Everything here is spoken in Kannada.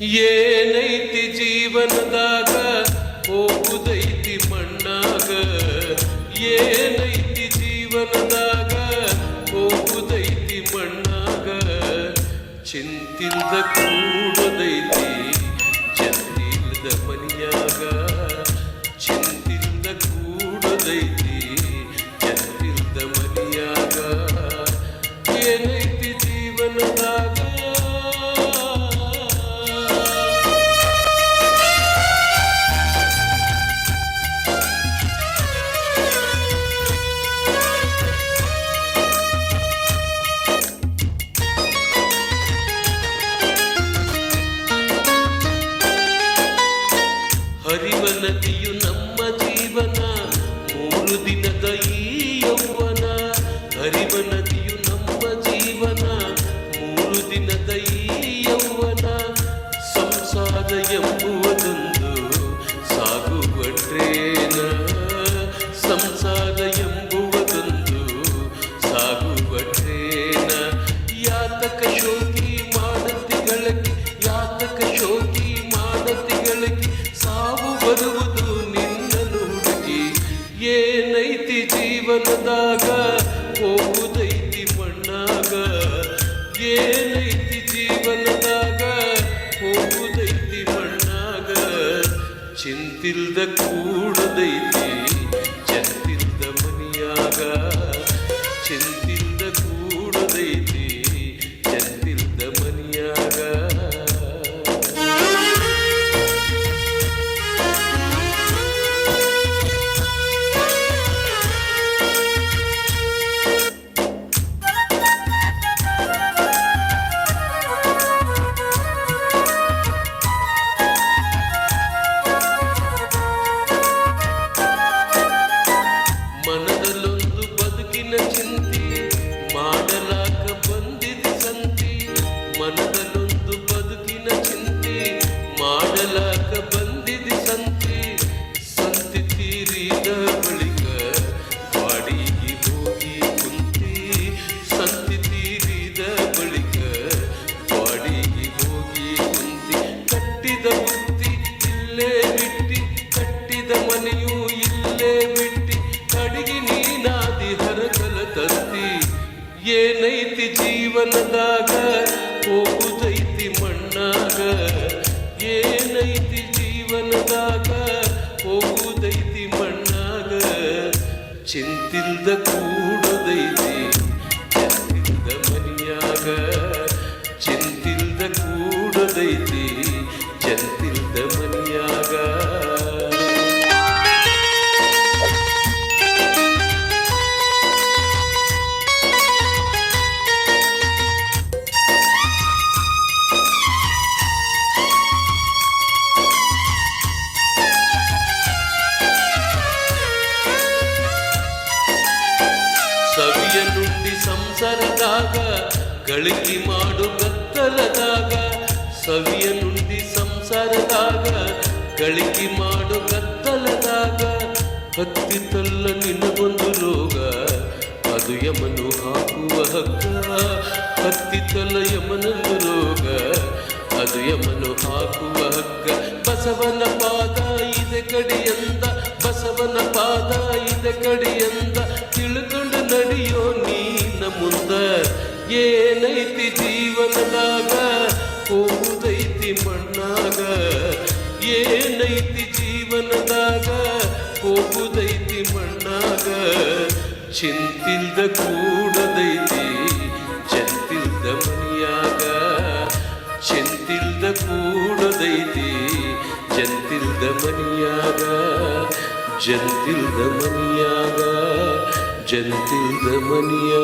ಏನೈತಿ ಜೀವನದಾಗ ಹೋಗುದೈತಿ ಮಣ್ಣಾಗ ಏನೈತಿ ಜೀವನದಾಗ ಹೋಗುದೈತಿ ಮಣ್ಣಾಗ ಚಿಂತಿಲ್ದ ಕೂಡದೈತಿ ಮೂರು ದಿನದ ಈ ಯೌವನ, ಹರಿವ ನದಿಯು ನಮ್ಮ ಜೀವನ. ಮೂರು ದಿನದ ಈ ಯೌವನ, ಸಂಸಾರ ಎಂಬುವುದೊಂದು ಸಾಗುವ ಟ್ರೇನ ಸಂಸಾರ ಎಂಬುವುದೊಂದು ಸಾಗುವ ಟ್ರೇನ ಯಾತಕ ಶೋಕಿ ಮಾಡತಿಗಳಿಗೆ ಯಾತಕ ಶೋಕಿ ಮಾಡತಿಗಳಿಗೆ ಸಾವು ಬರುವುದು ಚಿಂತಿಲ್ದ ಕೂಡದೈತಿ ಚಂತಿಲ್ದ ಮನಿಯಾಗ ಚಿಂತಿಲ್ದ ಮನದಲ್ಲೊಂದು ಬದುಕಿನ ಚಿಂತೆ, ಮಾಡಲಾಕ ಬಂದಿದೆ ಸಂತಿ. ಮನದಲ್ಲೊಂದು ಬದುಕಿನ ಚಿಂತೆ, ಮಾಡಲಾಕ ಬಂದಿದೆ ಸಂತಿ. ಸಂತಿ ತೀರಿದ ಬಳಿಕ ಬಾಡಿಗೆ ಹೋಗಿ ಕುಂತಿ. ಸಂತಿ ತೀರಿದ ಬಳಿಕ ಬಾಡಿಗೆ ಹೋಗಿ ಕುಂತಿ. ಕಟ್ಟಿದ ಬುತ್ತಿ ಇಲ್ಲೇ ಏನೈತಿ ಜೀವನದಾಗ ಹೋಗುದೈತಿ ಮಣ್ಣಾಗ ಏನೈತಿ ಜೀವನದಾಗ ಹೋಗುದೈತಿ ಮಣ್ಣಾಗ ಚಿಂತಿಲ್ದ ಕೂಡದೈತಿ ಚಿಂತಿಲ್ದ ಮನಿಯಾಗ ನುಂಡಿ ಸಂಸಾರದಾಗ ಗಳಿಕೆ ಮಾಡು ಗತ್ತಲದಾಗ ಸವಿಯ ನುಂಡಿ ಸಂಸಾರದಾಗ, ಗಳಿಕೆ ಮಾಡು ಗತ್ತಲದಾಗ ಹತ್ತಿತಲ್ಲ ನಿನಗೊಂದು ರೋಗ, ಅದು ಯಮನು ಹಾಕುವ ಹಗ್ಗ. ಹತ್ತಿತಲ್ಲ ಯಮನೊಂದು ರೋಗ, ಅದು ಯಮನು ಹಾಕುವ ಹಗ್ಗ. ಬಸವನ ಪಾದ ಇದೆ ಕಡಿಯಂದ, ಬಸವನ ಪಾದ ಇದೆ ಕಡಿಯಂದ ಏನೈತಿ ಜೀವನದಾಗ? ಹೋಗುದೈತಿ ಮಣ್ಣಾಗ. ಏನೈತಿ ಜೀವನದಾಗ? ಹೋಗುದೈತಿ ಮಣ್ಣಾಗ. ಚಿಂತಿಲ್ದ ಕೂಡದೈತಿ, ಚಂತಿಲ್ದ ಮನಿಯಾಗ. ಚಿಂತಿಲ್ದ ಕೂಡದೈತಿ ಜಂತಿಲ್ದ ಮನಿಯಾಗ. ಜಂತಿಲ್ದ ಮನಿಯಾಗ. జంతు రమణియా.